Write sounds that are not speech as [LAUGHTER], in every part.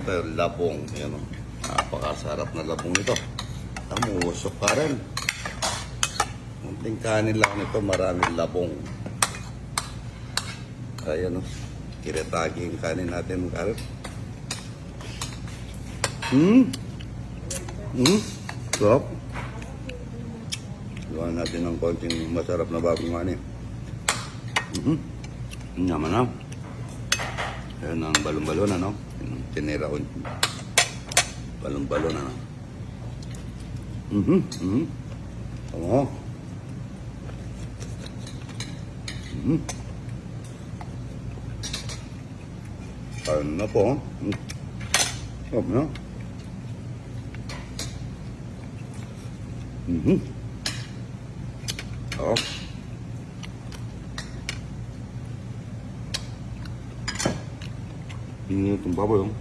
Ito labong. Yan o. Napakasarap na labong nito. Tamusok ka rin. Munting kanin lang nito, maraming labong. Kaya no, kiretagi yung kanin natin karit. Hmm? Hmm? Sarap. Gawa natin ng konting masarap na bagong kanin. Mhm. Naman na. Ayan ang balon-balon, ano? Yung tinira ko. Balon-balon, ano? Mhm, mhm. Oo. Mhm. Kaya na po, oh. Mhm. Sarap na. Mhm. Oo. Ini itong baboy, oh.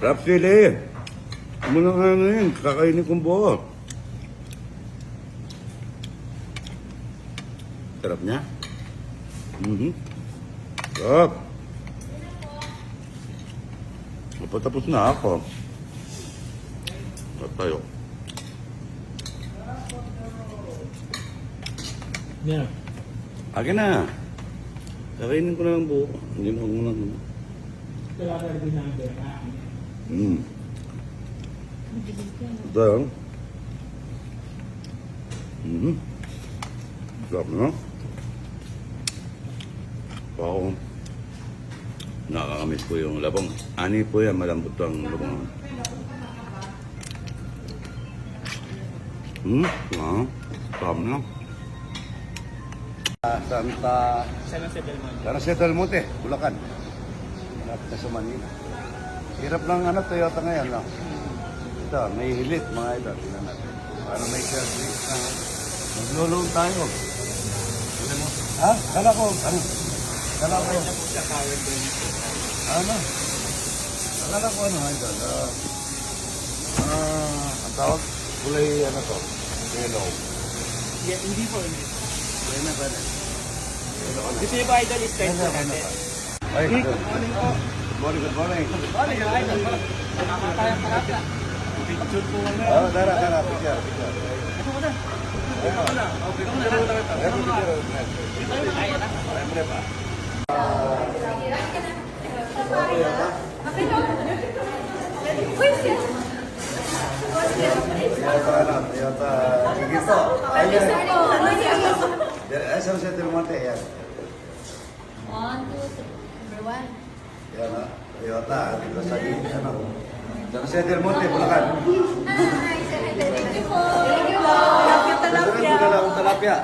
Rap sili! Ano na na yun? Kakainin kong buo. Sarap niya. Mhm. Sarap. Napatapos na ako. Sarap tayo. Yeah. Akin na. Kakainin ko na lang buo. Hindi mo muna. Kaya ka rin number. Mm. Ito yun. Mhm. Sarap na. Wow. Nakakamiss po yung labong. Ani po yan, malambot ang labong. Hmm? Wow. Sarap na. Santa San Jose del Monte. Para sa Del Monte, Bulacan. Malapit na sa Manila. Hirap ng ano, Toyota ngayon, no? Ito, may hilit, mga ito. Tingnan natin. Para may service na maglulong tayo. Tingnan mo. Ha? Kala ko, ano? Kala ko, ano? Kala ko, ano, ito. Ah, ah, ang tawag, kulay, ano to? Yellow. Yeah, hindi po. hindi. Kaya na ba na? Na. Gusto niyo ba idol is Ano, ano natin? Ay, good morning po. Good morning, good morning. Ano yung idol? Nakakaya ka natin. Picture po kami. Oh, dara, dara, picture, picture. Ito mo na. Ito mo na. Okay, ito mo na. Ay, picture. Kaya na. Siyempre pa. Toyota, ano, Toyota, higit po. Ayan. Jose del Monte, yan. One, two, three. Number one. Yan, ah. Toyota, dito sa higit, ano. San Jose del Monte, Bulacan. Hi, sir. Thank you po. Thank you po. Love you, Dito na lang talapia.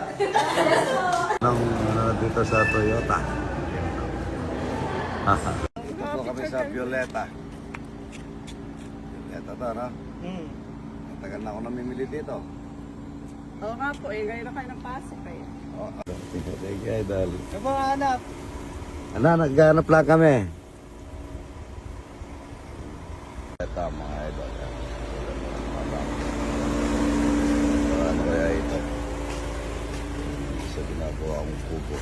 Nang dito sa Toyota. Dito po kami sa Violeta. Violeta to, no? Hmm. Matagal na ako namimili dito. Oo nga po, eh. Ngayon na kayo ng pasok eh. Oh, thank you, idol. Yung mga anak, Ano, naghanap lang kami. Ito, mga idol. Ano kaya ito? Sa ginagawa kong kubo.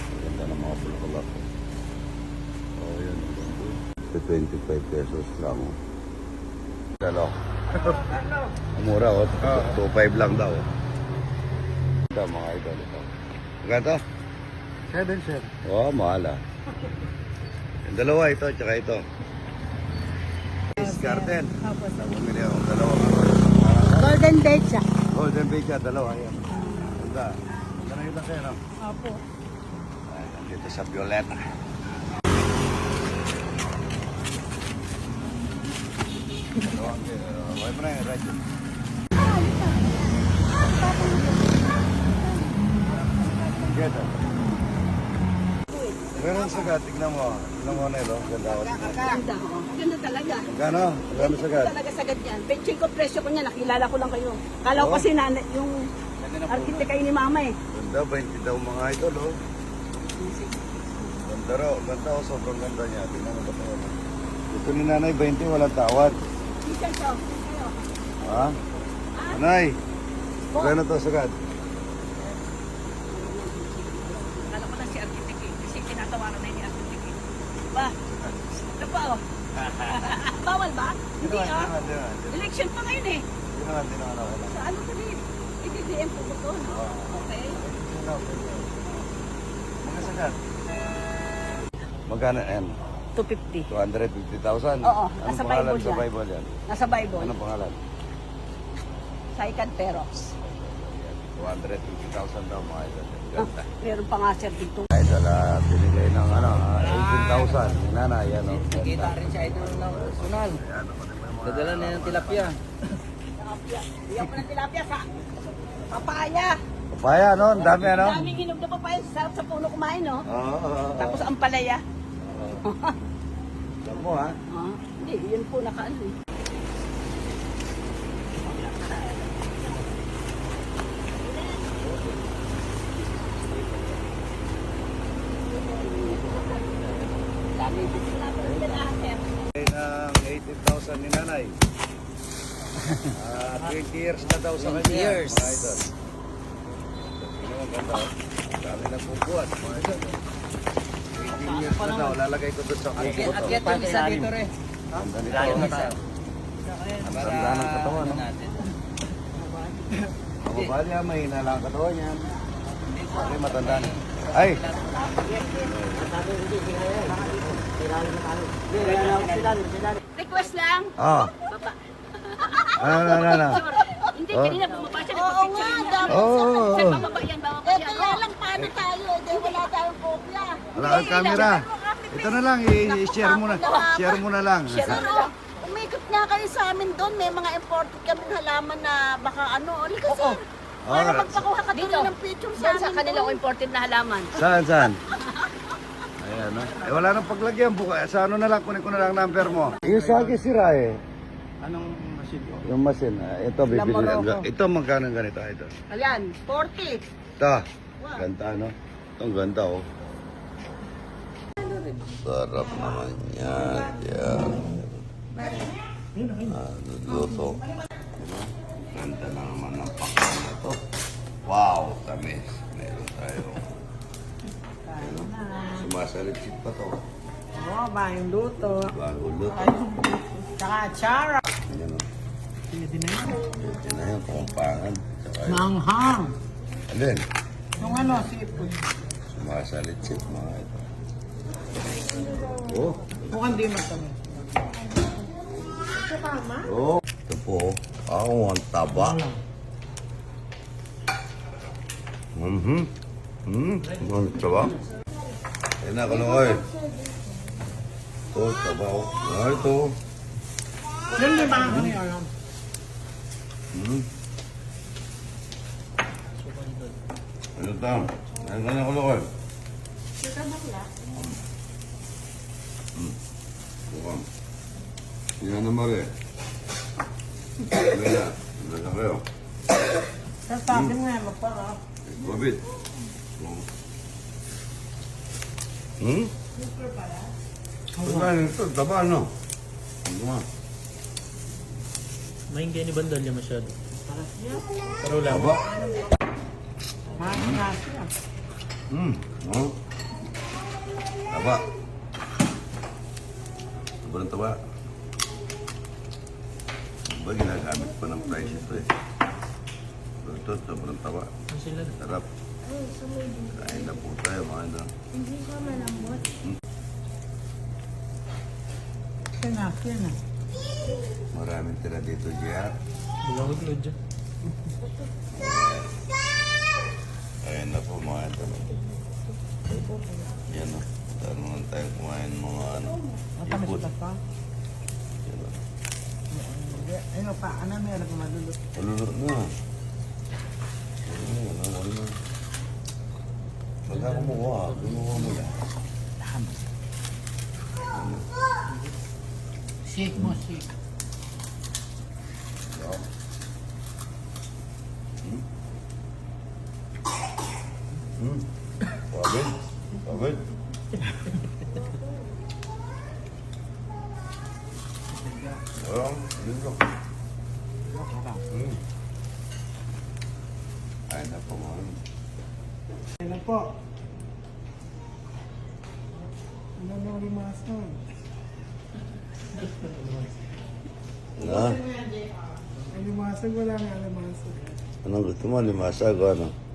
Ang ganda ng mga bulaklak ko. Oh, yan. ang ganda. 25 pesos lang. Dalo. Mura, oh. 2.5 lang daw. Ito, mga idol. Ito. Ganto? seven sir. Oo, oh, mahal ah. Yung dalawa ito, tsaka ito. Garden. Opo, sir. Bumili ako dalawa. Golden Becha. Golden Beach, dalawa. Yan. Ganda. Ganda na kita sa'yo, no? Opo. Ay, Dito sa Violeta. Dalawa, uh, Why mo na yung radyo? Ganda. Meron sagad, tignan mo. Tignan mo na ito. Ganda. Ganda. Ganda talaga. Gano? Gano sagad? Talaga sagad yan. Benching ko presyo ko niya, nakilala ko lang kayo. Kala ko Oo. kasi na, yung arkitek kayo ni mama eh. Ganda, 20 daw mga idol, oh. Ganda raw, ganda oh, sobrang ganda niya. Tingnan mo ba ito? Ito ni nanay, 20, walang tawad. Teacher ko. Ha? Nanay, gano'n to sagad? Kala ko lang si arkitek eh. Kasi tinatawaran na ni arkitek eh. Ba? Ito pa oh. [LAUGHS] Bawal ba? Hindi ah. hindi naman. Election pa ngayon eh. Hindi naman, hindi naman ako lang. Sa ano ka din? I-DDM po ko to, no? Okay. Naman, pwede. Mga sagad. Magkano yan? 250. 250,000? Oo, Anong nasa pangalan Bible sa yan. Bible yan? Nasa Bible. Anong pangalan? Saikan Perox. 250,000 daw mga idol. Ah, Ganda. meron pa nga sir dito. Idol, ah, binigay ng ano, ah, 18,000. Yung nanay, yan o. Nakita rin siya ito ng sunal. Dadala na ng tilapia. Tilapia. Iyan ko ng tilapia sa papaya. Papaya, no? Ang dami, ano? Ang daming hinog na papaya. Sarap sa puno kumain, no? Oo, oo, oo. Tapos ang palaya. [LAUGHS] Alam mo, ha? Ah, hindi, yun po nakaano 15,000 ni nanay. Uh, 20 years na daw sa 20 years. Mga idol. Tingnan mo, ganda. oh. Dami na pong buwan. Mga idol. 20 years na daw. Lalagay ko doon sa kubo to. Akyat yung isa dito re. Ganda nito. Ang ganda ng katawan. no? Mababali ha, mahina lang ang katawan ah, yan. Ay, matanda na. Ay! Request lang. Ah. Baba. Ano, ano, ano, ano? Hindi, Oh. kanina bumaba siya. Oo nga, dami. Oo, oo, oo. Sir, bababa yan, bababa Eh, yan. kaya lang paano tayo? Eh, wala tayong kopya. Wala kang camera. Ito na lang, i- i-share mo na. Share mo na lang. Pero, umikot nga kayo sa amin doon. May mga imported kaming halaman na baka ano. Halika, sir. Para Oo. magpakuha ka Dito. tuloy ng picture sa Diyan amin sa kanila doon. ko imported na halaman. Saan, saan? [LAUGHS] Ayan, no? Eh, wala nang paglagyan. Buka. Sa ano na lang, kunin ko na lang number mo. Yung sa akin sira eh. Anong machine ko? Yung machine. ah, ito, bibili lang. Ito, magkano ang ganito? Ito. Ayan, 40. Ito. Ganda, no? Ito, ang ganda, oh. Sarap naman yan. Yan. Ah, luto. Ganda na naman ng pakain na to. Wow, tamis. Meron tayo. Ano? Sumasalit pa to. Oo, ba yung luto. Bago luto. Tsaka chara. Yan, oh. Pwede na yun. Ito na kumpangan. Yung... Manghang. Alin? Yung ano, seafood. Sumasalit-sit mga ito. Oh, Mukhang di matamis. oh. Ito po, ako ang taba. Mhm. Hmm, ang taba. Thế nào con ơi? Tôi tao vào Nói tôi. Đến đây ba con này rồi không? Ừ. Được không? Con nào con ơi? Ừ. Được không? Nhanh mà đi Đây là Đây là Đây là Đây là Đây là Đây là Đây là Đây là Đây là Đây là Đây là Đây là Đây là Đây là Đây Hmm? Ba ito? Taba ano? Ano nga? Maingay ni Bandal niya masyado. Pero lang. Taba? Hmm. Oh. Taba. Sobrang taba. Ba ginagamit pa ng price ito eh. Ito, taba. Ano sila? Sarap. Kain na po tayo mga ito. Sinasya na. Maraming tira dito, JR. Bulawag lo dyan. Ayan na po mga ito. Yan o. Taro naman tayo kumain mga ano. Ipot. Yan. Hindi. Ano pa? Ano meron kung malulot? Malulot na. Ano, ano, ano. Pagka kumuha, kumuha mo lang. Shake mo, shake. Yan. Hmm? Hmm? Pagod? Pagod? Wala, dito. Hmm. Ay, na po Ano po? Wala na limasag. Ha? Ang limasag, wala nga limasag. Anong gusto mo? Limasag o ano?